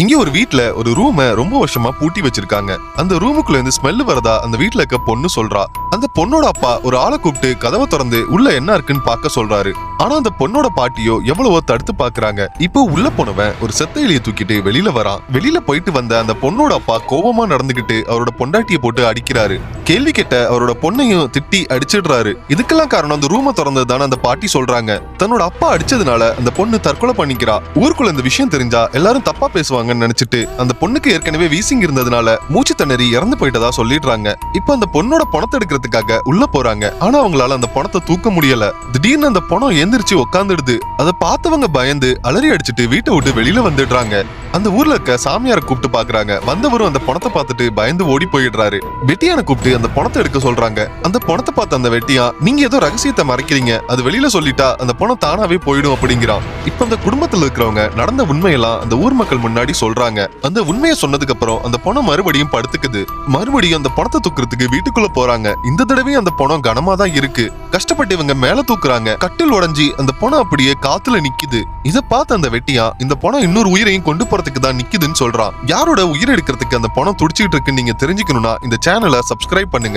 இங்க ஒரு வீட்ல ஒரு ரூம ரொம்ப வருஷமா பூட்டி வச்சிருக்காங்க. அந்த ரூமுக்குள்ள இருந்து ஸ்மெல் வரதா அந்த வீட்ல இருக்க பொண்ணு சொல்றா. அந்த பொண்ணோட அப்பா ஒரு ஆளை கூப்பிட்டு கதவை திறந்து உள்ள என்ன இருக்குன்னு பார்க்க சொல்றாரு. ஆனா அந்த பொண்ணோட பாட்டியோ எவ்வளவோ தடுத்து பாக்குறாங்க இப்போ உள்ள போனவன் ஒரு செத்த எலியை தூக்கிட்டு வெளியில வரான். வெளியில போயிட்டு வந்த அந்த பொண்ணோட அப்பா கோபமா நடந்துகிட்டு அவரோட பொண்டாட்டியை போட்டு அடிக்கிறாரு. கேள்வி கேட்ட அவரோட பொண்ணையும் திட்டி அடிச்சிடுறாரு. இதுக்கெல்லாம் காரணம் அந்த ரூமை திறந்ததுதானே அந்த பாட்டி சொல்றாங்க. தன்னோட அப்பா அடிச்சதுனால அந்த பொண்ணு தற்கொலை பண்ணிக்கிறா. ஊருக்குள்ள இந்த விஷயம் தெரிஞ்சா எல்லாரும் தப்பா பேசுவாங்கன்னு நினைச்சிட்டு அந்த பொண்ணுக்கு ஏற்கனவே வீசிங் இருந்ததுனால மூச்சு திணறி இறந்து போயிட்டதா சொல்லிடுறாங்க. இப்போ அந்த பொண்ணோட பணத்தை எடுக்கிறது எடுக்கிறதுக்காக உள்ள போறாங்க. ஆனா அவங்களால அந்த பணத்தை தூக்க முடியல. திடீர்னு அந்த பணம் எந்திரிச்சு உட்காந்துடுது அதை பார்த்தவங்க பயந்து அலறி அடிச்சுட்டு வீட்டை விட்டு வெளியில வந்துடுறாங்க. அந்த ஊர்ல இருக்க சாமியார கூப்பிட்டு பாக்குறாங்க. வந்தவரும் அந்த பணத்தை பார்த்துட்டு பயந்து ஓடி போயிடுறாரு. வெட்டியான கூப்பிட்டு அந்த பணத்தை எடுக்க சொல்றாங்க. அந்த பணத்தை பார்த்த அந்த வெட்டியா நீங்க ஏதோ ரகசியத்தை மறைக்கிறீங்க. அது வெளியில சொல்லிட்டா அந்த பணம் தானாவே போயிடும் அப்படிங்கிறான். இப்ப அந்த குடும்பத்துல இருக்கிறவங்க நடந்த உண்மையெல்லாம் அந்த ஊர் மக்கள் முன்னாடி சொல்றாங்க. அந்த உண்மையை சொன்னதுக்கு அப்புறம் அந்த பணம் மறுபடியும் படுத்துக்குது. மறுபடியும் அந்த பணத்தை தூக்குறதுக்கு வீட்டுக்குள்ள போறாங்க. இந்த தடவையும் அந்த பணம் கனமா தான் இருக்கு. கஷ்டப்பட்டு இவங்க மேல தூக்குறாங்க. கட்டில் உடஞ்சி அந்த பணம் அப்படியே காத்துல நிக்குது. இத பார்த்த அந்த வெட்டியா இந்த பணம் இன்னொரு உயிரையும் கொண்டு போறதுக்கு தான் நிக்குதுன்னு சொல்றான். யாரோட உயிர் எடுக்கிறதுக்கு அந்த பணம் துடிச்சிட்டு இருக்குன்னு நீங்க தெரிஞ்சுக்கணும்னா இந்த சேனலை சப்ஸ்கிரைப் பண்ணுங்க.